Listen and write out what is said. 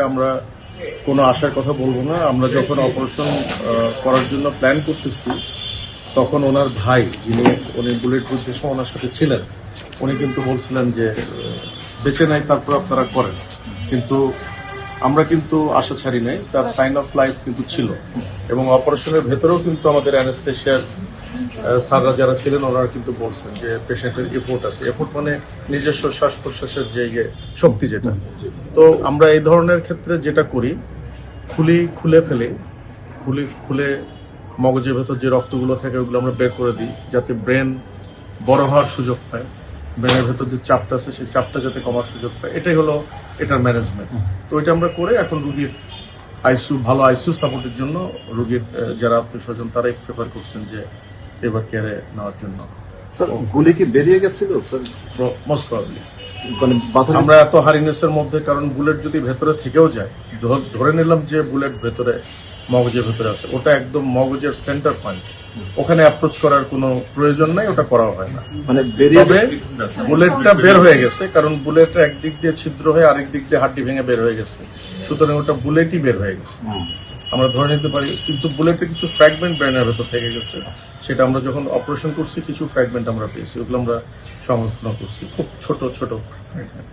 আমরা কোনো আশার কথা বলব না। আমরা যখন অপারেশন করার জন্য প্ল্যান করতেছি, তখন ওনার ভাই, যিনি উনি বুলেট বুদ্ধ ওনার সাথে ছিলেন, উনি কিন্তু বলছিলেন যে বেছে নাই তারপর আপনারা করেন। কিন্তু আমরা কিন্তু আশা ছাড়ি নাই তার সাইন অফ লাইফ কিন্তু ছিল। এবং অপারেশনের ভেতরেও কিন্তু আমাদের অ্যানেস্থেশিয়ার স্যাররা যারা ছিলেন ওনারা কিন্তু বলছেন যে পেশেন্টের এফোর্ট আছে। এফোর্ট মানে নিজস্ব শ্বাস প্রশ্বাসের যে ইয়ে, শক্তি যেটা। তো আমরা এই ধরনের ক্ষেত্রে যেটা করি খুলি খুলে ফেলে। খুলি খুলে মগজের ভেতর যে রক্তগুলো থাকে ওগুলো আমরা বের করে দিই যাতে ব্রেন বড় হওয়ার সুযোগ পায়। ব্রেনের ভেতর যে চাপটা আছে সেই চাপটা যাতে কমার সুযোগ পায় এটাই হলো এটার ম্যানেজমেন্ট তো এটা আমরা করে এখন রুগীর আইসিউ ভালো আইসিউ সাপোর্টের জন্য রুগীর যারা আত্মীয় স্বজন তারাই প্রেফার করছেন যে এবার কেয়ারে নেওয়ার জন্য। স্যার গুলি কি বেরিয়ে গেছিল? স্যার মোস্ট প্রবলি আমরা এত হারিনেসের মধ্যে কারণ বুলেট যদি ভেতরে থেকেও যায় ধরে নিলাম যে বুলেট ভেতরে মগজের ভেতরে আছে ওটা একদম মগজের সেন্টার পয়েন্ট ওখানে অ্যাপ্রোচ করার কোনো প্রয়োজন নাই ওটা করাও হয় না। মানে বেরিয়ে তবে বুলেটটা বের হয়ে গেছে কারণ বুলেটটা একদিক দিয়ে ছিদ্র হয়ে আরেক দিক দিয়ে হাড্ডি ভেঙে বের হয়ে গেছে। সুতরাং ওটা বুলেটই বের হয়ে গেছে। আমরা ধরে নিতে পারি কিন্তু বুলেটের কিছু ফ্র্যাগমেন্ট ব্রেনের ভেতর থেকে গেছে। সেটা আমরা যখন অপারেশন করছি কিছু ফ্র্যাগমেন্ট আমরা পেয়েছি ওগুলো আমরা সংরক্ষণ করছি। খুব ছোট ছোট ফ্র্যাগমেন্ট